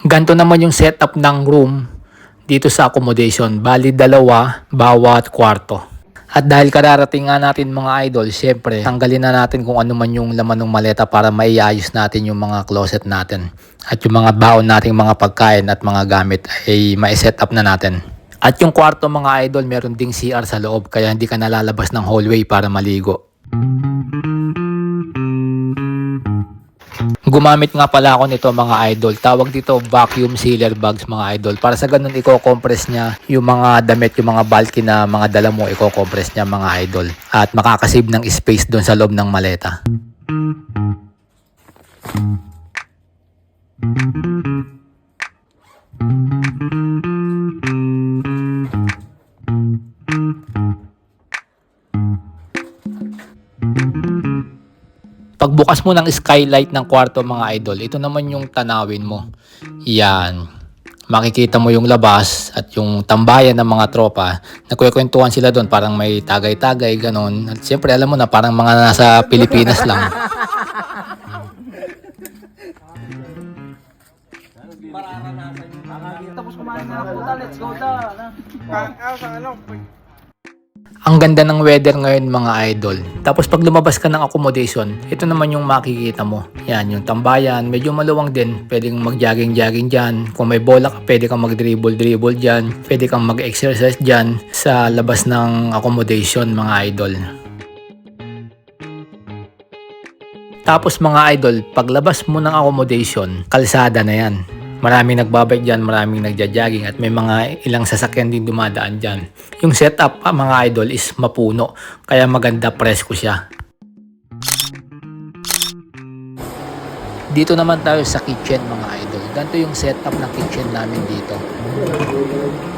Ganto naman yung setup ng room dito sa accommodation. Bali dalawa bawat kwarto. At dahil kararating nga natin mga idol, syempre, tanggalin na natin kung ano man yung laman ng maleta para maiayos natin yung mga closet natin. At yung mga baon nating mga pagkain at mga gamit ay ma-set up na natin. At yung kwarto mga idol, meron ding CR sa loob kaya hindi ka nalalabas ng hallway para maligo. Gumamit nga pala ako nito mga idol. Tawag dito vacuum sealer bags mga idol. Para sa ganun i-compress niya yung mga damit, yung mga bulky na mga dala mo, i-compress niya mga idol. At makakasave ng space doon sa loob ng maleta. Pagbukas mo ng skylight ng kwarto mga idol, ito naman yung tanawin mo. Yan. Makikita mo yung labas at yung tambayan ng mga tropa. Nagkwekwentuhan sila doon parang may tagay-tagay, ganon. At siyempre alam mo na parang mga nasa Pilipinas lang. Tapos kumain na puta, let's go da. Ang ganda ng weather ngayon mga idol. Tapos pag lumabas ka ng accommodation, ito naman yung makikita mo. Yan, yung tambayan, medyo maluwang din. Pwedeng mag-jogging-jogging dyan. Kung may bola ka, pwede kang mag-dribble-dribble dyan. Pwede kang mag-exercise dyan sa labas ng accommodation mga idol. Tapos mga idol, paglabas mo ng accommodation, kalsada na yan. Maraming nagbabike dyan, maraming nagja-jogging at may mga ilang sasakyan din dumadaan dyan. Yung setup ah, mga idol is mapuno, kaya maganda presko siya. Dito naman tayo sa kitchen mga idol. Ganito yung setup ng kitchen namin dito.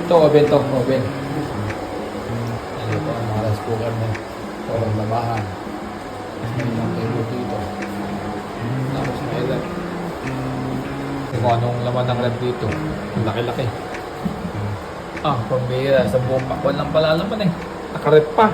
Ito, oven to, oven. Ano ito, ang mga rice cooker na. Ito, ang labahan. May mga Kung anong laman ng rep dito. Ang laki-laki. Ah, pambira. Sa buong pakwan lang pala laman eh. Nakarep pa.